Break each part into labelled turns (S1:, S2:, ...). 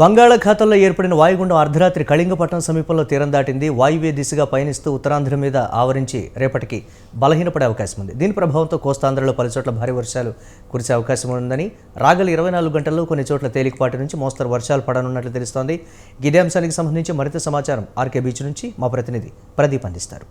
S1: బంగాళాఖాతంలో ఏర్పడిన వాయుగుండం అర్ధరాత్రి కళింగపట్నం సమీపంలో తీరం దాటింది. వాయువ్య దిశగా పయనిస్తూ ఉత్తరాంధ్ర మీద ఆవరించి రేపటికి బలహీనపడే అవకాశం ఉంది. దీని ప్రభావంతో కోస్తాంధ్రలో పలు చోట్ల భారీ వర్షాలు కురిసే అవకాశం ఉందని రాగల ఇరవై నాలుగు గంటల్లో కొన్ని చోట్ల తేలికపాటి నుంచి మోస్తరు వర్షాలు పడనున్నట్లు తెలుస్తోంది. ఇదే అంశానికి సంబంధించి మరింత సమాచారం ఆర్కే బీచ్ నుంచి మా ప్రతినిధి ప్రదీప్ అందిస్తారు.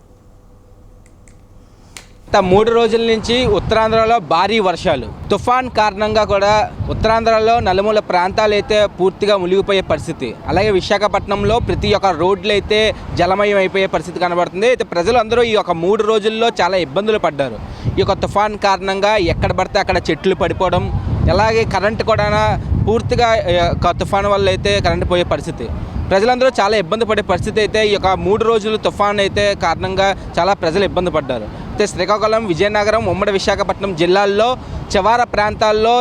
S2: గత మూడు రోజుల నుంచి ఉత్తరాంధ్రలో భారీ వర్షాలు. తుఫాన్ కారణంగా కూడా ఉత్తరాంధ్రలో నలుమూల ప్రాంతాలు అయితే పూర్తిగా మునిగిపోయే పరిస్థితి. అలాగే విశాఖపట్నంలో ప్రతి ఒక్క రోడ్లు అయితే జలమయం అయిపోయే పరిస్థితి కనబడుతుంది. అయితే ప్రజలు అందరూ ఈ యొక్క మూడు రోజుల్లో చాలా ఇబ్బందులు పడ్డారు. ఈ యొక్క తుఫాన్ కారణంగా ఎక్కడ పడితే అక్కడ చెట్లు పడిపోవడం అలాగే కరెంట్ కూడా పూర్తిగా యొక్క తుఫాన్ వల్ల అయితే కరెంట్ పోయే పరిస్థితి. ప్రజలందరూ చాలా ఇబ్బంది పడే పరిస్థితి అయితే ఈ యొక్క మూడు రోజులు తుఫాన్ అయితే కారణంగా చాలా ప్రజలు ఇబ్బంది పడ్డారు. శ్రీకాకుళం విజయనగరం ఉమ్మడి విశాఖపట్నం జిల్లాల్లో చివర ప్రాంతాల్లో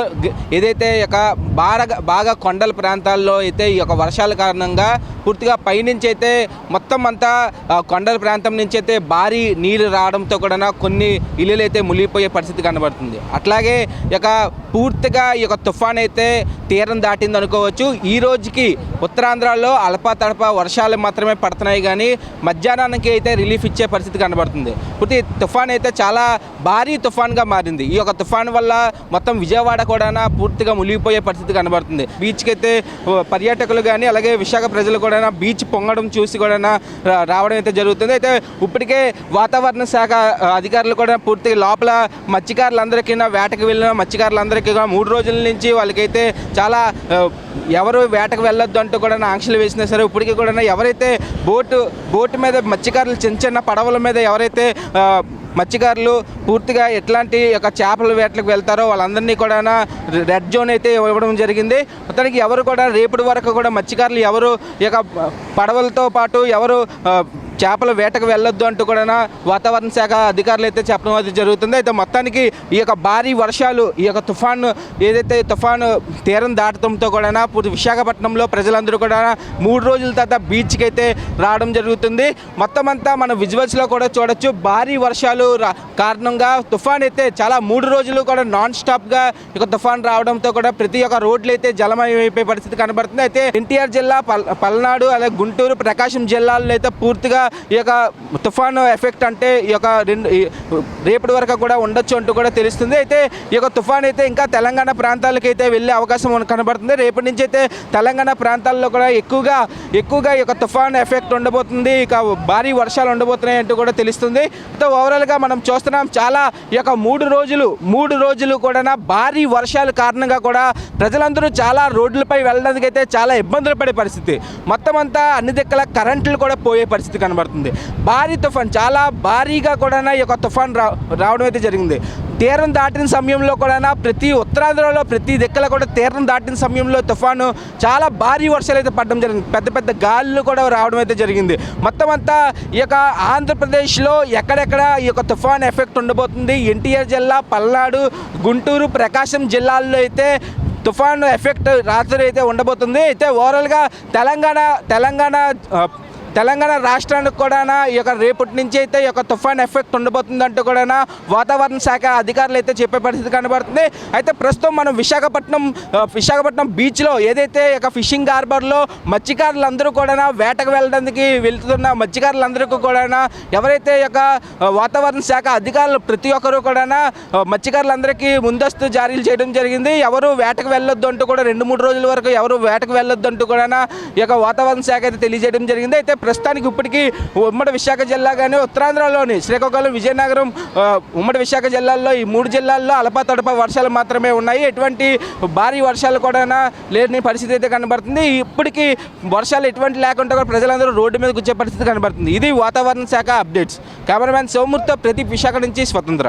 S2: ఏదైతే యొక్క బాగా బాగా కొండల ప్రాంతాల్లో అయితే ఈ యొక్క వర్షాల కారణంగా పూర్తిగా పైనుంచి అయితే మొత్తం అంతా కొండల ప్రాంతం నుంచి అయితే భారీ నీళ్ళు రావడంతో కూడా కొన్ని ఇల్లులు అయితే మునిగిపోయే పరిస్థితి కనబడుతుంది. అట్లాగే ఈ యొక్క పూర్తిగా ఈ యొక్క తుఫాన్ అయితే తీరం దాటింది అనుకోవచ్చు. ఈ రోజుకి ఉత్తరాంధ్రలో అల్పతడప వర్షాలు మాత్రమే పడుతున్నాయి కానీ మధ్యాహ్నానికి అయితే రిలీఫ్ ఇచ్చే పరిస్థితి కనబడుతుంది. పూర్తి తుఫాన్ అయితే చాలా భారీ తుఫాన్గా మారింది. ఈ యొక్క తుఫాన్ వల్ల మొత్తం విజయవాడ కూడా పూర్తిగా మునిగిపోయే పరిస్థితి కనబడుతుంది. బీచ్కి అయితే పర్యాటకులు కానీ అలాగే విశాఖ ప్రజలు కూడా బీచ్ పొంగడం చూసి కూడా రావడం అయితే జరుగుతుంది. అయితే ఇప్పటికే వాతావరణ శాఖ అధికారులు కూడా పూర్తిగా లోపల మత్స్యకారులందరికీ వేటకు వెళ్ళిన మత్స్యకారులందరికీ కూడా మూడు రోజుల నుంచి వాళ్ళకైతే చాలా ఎవరు వేటకు వెళ్ళొద్దు అంటూ కూడా ఆంక్షలు వేసినా సరే ఇప్పటికీ కూడా ఎవరైతే బోటు బోటు మీద మత్స్యకారులు చిన్న చిన్న పడవల మీద ఎవరైతే మత్స్యకారులు పూర్తిగా ఎట్లాంటి యొక్క చేపల వేటలకు వెళ్తారో వాళ్ళందరినీ కూడా రెడ్ జోన్ అయితే ఇవ్వడం జరిగింది. మొత్తానికి ఎవరు కూడా రేపటి వరకు కూడా మత్స్యకారులు ఎవరు ఈ యొక్క పడవలతో పాటు ఎవరు చేపల వేటకు వెళ్ళొద్దు అంటూ కూడా వాతావరణ శాఖ అధికారులు అయితే చెప్పడం అది జరుగుతుంది. అయితే మొత్తానికి ఈ యొక్క భారీ వర్షాలు ఈ యొక్క తుఫాను ఏదైతే తుఫాను తీరం దాటడంతో కూడా విశాఖపట్నంలో ప్రజలందరూ కూడా మూడు రోజుల తర్వాత బీచ్కి అయితే రావడం జరుగుతుంది. మొత్తం అంతా మన విజువల్స్లో కూడా చూడొచ్చు. భారీ వర్షాలు రా- కారణంగా తుఫాన్ అయితే చాలా మూడు రోజులు కూడా నాన్ స్టాప్గా ఈ తుఫాను తుఫాన్ రావడంతో కూడా ప్రతి ఒక్క రోడ్లు అయితే జలమయమైపోయే పరిస్థితి కనబడుతుంది. అయితే ఎన్టీఆర్ జిల్లా పల్ పల్నాడు అలాగే గుంటూరు ప్రకాశం జిల్లాల్లో అయితే పూర్తిగా ఈ యొక్క తుఫాను ఎఫెక్ట్ అంటే ఈ యొక్క రెండు రేపటి వరకు కూడా ఉండొచ్చు అంటూ కూడా తెలుస్తుంది. అయితే ఈ యొక్క తుఫాన్ అయితే ఇంకా తెలంగాణ ప్రాంతాలకు అయితే వెళ్ళే అవకాశం కనబడుతుంది. రేపటి నుంచి అయితే తెలంగాణ ప్రాంతాల్లో కూడా ఎక్కువగా ఎక్కువగా ఈ యొక్క తుఫాన్ ఎఫెక్ట్ ఉండబోతుంది. ఇక భారీ వర్షాలు ఉండబోతున్నాయి అంటూ కూడా తెలుస్తుంది. సో ఓవరాల్గా మనం చూస్తున్నాం చాలా ఈ యొక్క మూడు రోజులు మూడు రోజులు కూడా భారీ వర్షాల కారణంగా కూడా ప్రజలందరూ చాలా రోడ్లపై వెళ్ళడానికి అయితే చాలా ఇబ్బందులు పడే పరిస్థితి. మొత్తం అంతా అన్ని దిక్కల కరెంట్లు కూడా పోయే పరిస్థితి కనబడుతుంది. కనబడుతుంది. భారీ తుఫాన్ చాలా భారీగా కూడా ఈ యొక్క తుఫాన్ రా రావడం అయితే జరిగింది. తీరం దాటిన సమయంలో కూడా ప్రతి ఉత్తరాంధ్రలో ప్రతి దిక్కల కూడా తీరం దాటిన సమయంలో తుఫాను చాలా భారీ వర్షాలు అయితే పడడం జరిగింది. పెద్ద పెద్ద గాలులు కూడా రావడం అయితే జరిగింది. మొత్తం అంతా ఈ యొక్క ఆంధ్రప్రదేశ్లో ఎక్కడెక్కడ ఈ యొక్క తుఫాన్ ఎఫెక్ట్ ఉండబోతుంది? ఎన్టీఆర్ జిల్లా పల్నాడు గుంటూరు ప్రకాశం జిల్లాల్లో అయితే తుఫాను ఎఫెక్ట్ రాత్రి అయితే ఉండబోతుంది. అయితే ఓవరాల్గా తెలంగాణ తెలంగాణ తెలంగాణ రాష్ట్రానికి కూడా ఈ యొక్క రేపటి నుంచి అయితే ఈ యొక్క తుఫాన్ ఎఫెక్ట్ ఉండబోతుందంటూ కూడా వాతావరణ శాఖ అధికారులు అయితే చెప్పే పరిస్థితి కనబడుతుంది. అయితే ప్రస్తుతం మనం విశాఖపట్నం విశాఖపట్నం బీచ్లో ఏదైతే ఈ యొక్క ఫిషింగ్ హార్బర్లో మత్స్యకారులందరూ కూడా వేటకు వెళ్ళడానికి వెళ్తున్న మత్స్యకారులందరికీ కూడా ఎవరైతే ఈ యొక్క వాతావరణ శాఖ అధికారులు ప్రతి ఒక్కరూ కూడా మత్స్యకారులందరికీ ముందస్తు జారీలు చేయడం జరిగింది. ఎవరు వేటకు వెళ్ళొద్దు అంటూ కూడా రెండు మూడు రోజుల వరకు ఎవరు వేటకు వెళ్ళొద్దు అంటూ కూడా ఈ యొక్క వాతావరణ శాఖ అయితే తెలియజేయడం జరిగింది. అయితే ప్రస్తుతానికి ఇప్పటికీ ఉమ్మడి విశాఖ జిల్లా కానీ ఉత్తరాంధ్రలోని శ్రీకాకుళం విజయనగరం ఉమ్మడి విశాఖ జిల్లాల్లో ఈ మూడు జిల్లాల్లో అలపాతడప వర్షాలు మాత్రమే ఉన్నాయి. ఎటువంటి భారీ వర్షాలు కూడా లేని పరిస్థితి అయితే కనబడుతుంది. ఇప్పటికీ వర్షాలు ఎటువంటి లేకుండా కూడా ప్రజలందరూ రోడ్డు మీద కూర్చే పరిస్థితి కనబడుతుంది. ఇది వాతావరణ శాఖ అప్డేట్స్. కెమెరామ్యాన్ సోమూర్తో ప్రతి విశాఖ నుంచి స్వతంత్ర.